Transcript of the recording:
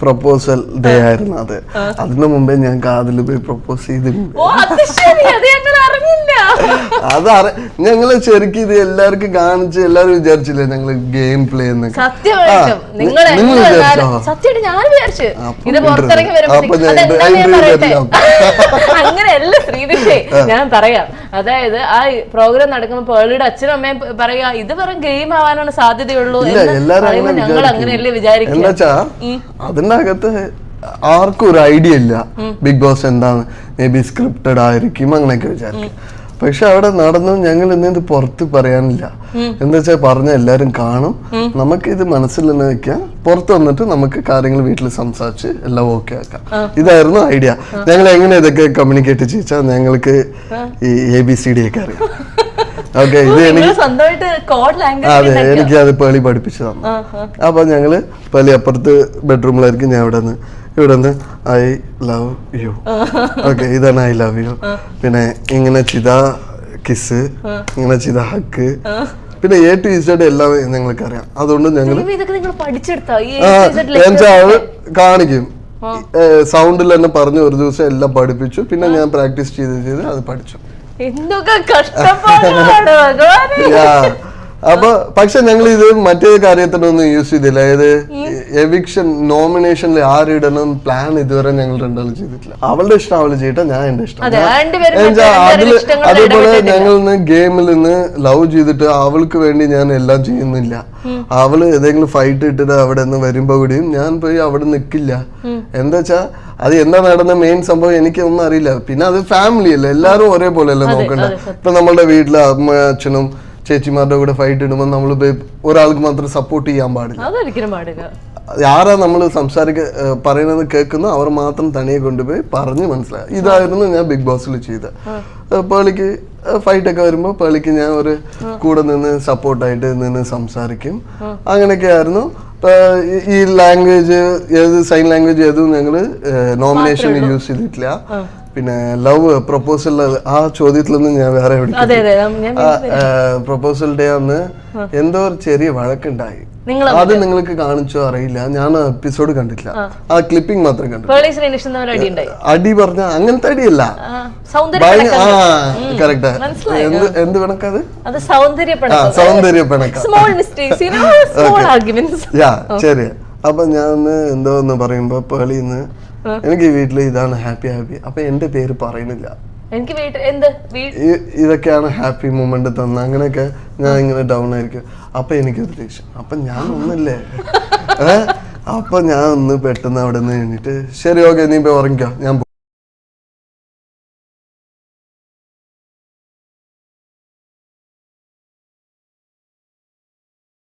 Proposal day ആയിരുന്നു അത്. അതിനു മുമ്പേ ഞാൻ കാതിൽ പോയി പ്രപ്പോസ് ചെയ്തിട്ടുണ്ട് അത് അത് അത് ഞങ്ങൾ ശരിക്കും ഇത് എല്ലാവർക്കും കാണിച്ച് എല്ലാരും വിചാരിച്ചില്ലേ ഞങ്ങൾ ഗെയിം പ്ലേ എന്ന് അപ്പം. ഞാൻ അങ്ങനെയല്ല ശ്രീദിഷേ പറയാം. അതായത് ആ പ്രോഗ്രാം നടക്കുമ്പോ പേളിയുടെ അച്ഛനും അമ്മയും പറയാ ഇത് വെറും ഗെയിം ആവാനാണ് സാധ്യതയുള്ളൂ ഞങ്ങൾ അങ്ങനെയല്ലേ വിചാരിക്കും എന്താ വെച്ചാ അകത്ത് ആർക്കും ഒരു ഐഡിയ ഇല്ല. ബിഗ് ബോസ് എന്താണ്? മേ ബി സ്ക്രിപ്റ്റഡ് ആയിരിക്കും അങ്ങനെയൊക്കെ വിചാരിക്കും. പക്ഷെ അവിടെ നടന്നു ഞങ്ങൾ ഇന്നത് പുറത്ത് പറയാനില്ല. എന്താ വെച്ചാൽ പറഞ്ഞ എല്ലാരും കാണും. നമുക്ക് ഇത് മനസ്സിൽ തന്നെ വെക്കാം. പുറത്ത് വന്നിട്ട് നമുക്ക് കാര്യങ്ങൾ വീട്ടിൽ സംസാരിച്ച് എല്ലാം ഓക്കെ ആക്കാം. ഇതായിരുന്നു ഐഡിയ. ഞങ്ങൾ എങ്ങനെ ഇതൊക്കെ കമ്മ്യൂണിക്കേറ്റ് ചെയ്യിച്ചാൽ ഞങ്ങൾക്ക് ഈ എ ബി സി ഡി ഒക്കെ അറിയാം. ഓക്കെ ഇത് അതെ എനിക്ക് അത് പേളി പഠിപ്പിച്ചു തന്നു അപ്പൊ ഞങ്ങൾ പേളി അപ്പുറത്ത് ബെഡ്റൂമിലായിരിക്കും ഞാൻ ഇവിടെ നിന്ന് ഇവിടെ നിന്ന് ഐ ലവ് യു ഓക്കെ ഇതാണ് ഐ ലവ് യു പിന്നെ ഇങ്ങനെ ചിത കിസ് ഇങ്ങനെ ചിത ഹക്ക് പിന്നെ എ ടു ഇസഡ് എല്ലാം ഞങ്ങൾക്ക് അറിയാം അതുകൊണ്ട് ഞങ്ങൾ അവൾ കാണിക്കും. സൗണ്ടിൽ തന്നെ പറഞ്ഞു ഒരു ദിവസം എല്ലാം പഠിപ്പിച്ചു. പിന്നെ ഞാൻ പ്രാക്ടീസ് ചെയ്ത് ചെയ്ത് അത് പഠിച്ചു. എന്തൊക്കെ കഷ്ടപ്പാടാണ് ഭഗവാനെ. അപ്പൊ പക്ഷെ ഞങ്ങൾ ഇത് മറ്റേ കാര്യത്തിനൊന്നും യൂസ് ചെയ്തില്ല. അതായത് എവിക്ഷൻ നോമിനേഷനിൽ ആരിടണം പ്ലാൻ ഇതുവരെ ഞങ്ങൾ രണ്ടാളും ചെയ്തിട്ടില്ല. അവളുടെ ഇഷ്ടം അവൾ ചെയ്യട്ടെ ഞാൻ എന്റെ ഇഷ്ടം. അതിൽ അതേപോലെ ഞങ്ങൾ ഇന്ന് ഗെയിമിൽ നിന്ന് ലവ് ചെയ്തിട്ട് അവൾക്ക് വേണ്ടി ഞാൻ എല്ലാം ചെയ്യുന്നില്ല. അവൾ ഏതെങ്കിലും ഫൈറ്റ് ഇട്ടിട്ട് അവിടെ നിന്ന് വരുമ്പോ കൂടിയും ഞാൻ പോയി അവിടെ നിൽക്കില്ല എന്താ വെച്ചാ അത് എന്താ നടന്ന മെയിൻ സംഭവം എനിക്ക് ഒന്നും അറിയില്ല. പിന്നെ അത് ഫാമിലി അല്ലേ? എല്ലാവരും ഒരേപോലെ അല്ലേ നോക്കണ്ട? ഇപ്പൊ നമ്മളുടെ വീട്ടിലെ അമ്മ അച്ഛനും ചേച്ചിമാരുടെ കൂടെ ഫൈറ്റ് ഇടുമ്പോൾ നമ്മൾ ഒരാൾക്ക് മാത്രം സപ്പോർട്ട് ചെയ്യാൻ പാടില്ല. ആരാ നമ്മൾ സംസാരിക്ക പറയുന്നത് കേൾക്കുന്നു അവർ മാത്രം തനിയെ കൊണ്ടുപോയി പറഞ്ഞ് മനസ്സിലായി ഇതായിരുന്നു ഞാൻ ബിഗ് ബോസിൽ ചെയ്ത. പേളിക്ക് ഫൈറ്റ് ഒക്കെ വരുമ്പോൾ പേളിക്ക് ഞാൻ ഒരു കൂടെ നിന്ന് സപ്പോർട്ടായിട്ട് നിന്ന് സംസാരിക്കും. അങ്ങനെയൊക്കെ ആയിരുന്നു. ഈ- ലാംഗ്വേജ് ഏത് സൈൻ ലാംഗ്വേജ് ഏതും ഞങ്ങൾ നോമിനേഷൻ യൂസ് ചെയ്തിട്ടില്ല. പിന്നെ ലവ് പ്രപ്പോസൽ ആ ചോദ്യത്തിലൊന്നും ഞാൻ വേറെ പ്രപ്പോസൽ ഡേ അന്ന് എന്തോ ഒരു ചെറിയ വഴക്കുണ്ടായി. അത് നിങ്ങൾക്ക് കാണിച്ചോ അറിയില്ല. ഞാൻ എപ്പിസോഡ് കണ്ടില്ല ആ. ക്ലിപ്പിംഗ് മാത്രം കണ്ടു അടി പറഞ്ഞ അങ്ങനത്തെ അടിയല്ല. കറക്റ്റ് എന്ത് എന്ത് പിണക്കത് സൗന്ദര്യ യാ ശരി. അപ്പൊ ഞാൻ എന്തോ എന്ന് പറയുമ്പോ പേളിന്ന് എനിക്ക് വീട്ടിൽ വീട്ടിൽ ഇതാണ് ഹാപ്പി ഹാപ്പി അപ്പൊ എന്റെ പേര് പറയുന്നില്ല. എനിക്ക് വീട്ടിൽ എന്ത്? ഇതൊക്കെയാണ് ഹാപ്പി മൂമെന്റ് തന്ന. അങ്ങനെയൊക്കെ ഞാൻ ഇങ്ങനെ ഡൗൺ ആയിരിക്കും. അപ്പൊ എനിക്കൊരു ദേഷ്യം. അപ്പൊ ഞാൻ ഒന്നല്ലേ അപ്പൊ ഞാൻ ഒന്ന് പെട്ടെന്ന് അവിടെ നിന്ന് കഴിഞ്ഞിട്ട് ശരി ഓക്കെ നീ ഇപ്പൊ ഉറങ്ങിക്കോ. ഞാൻ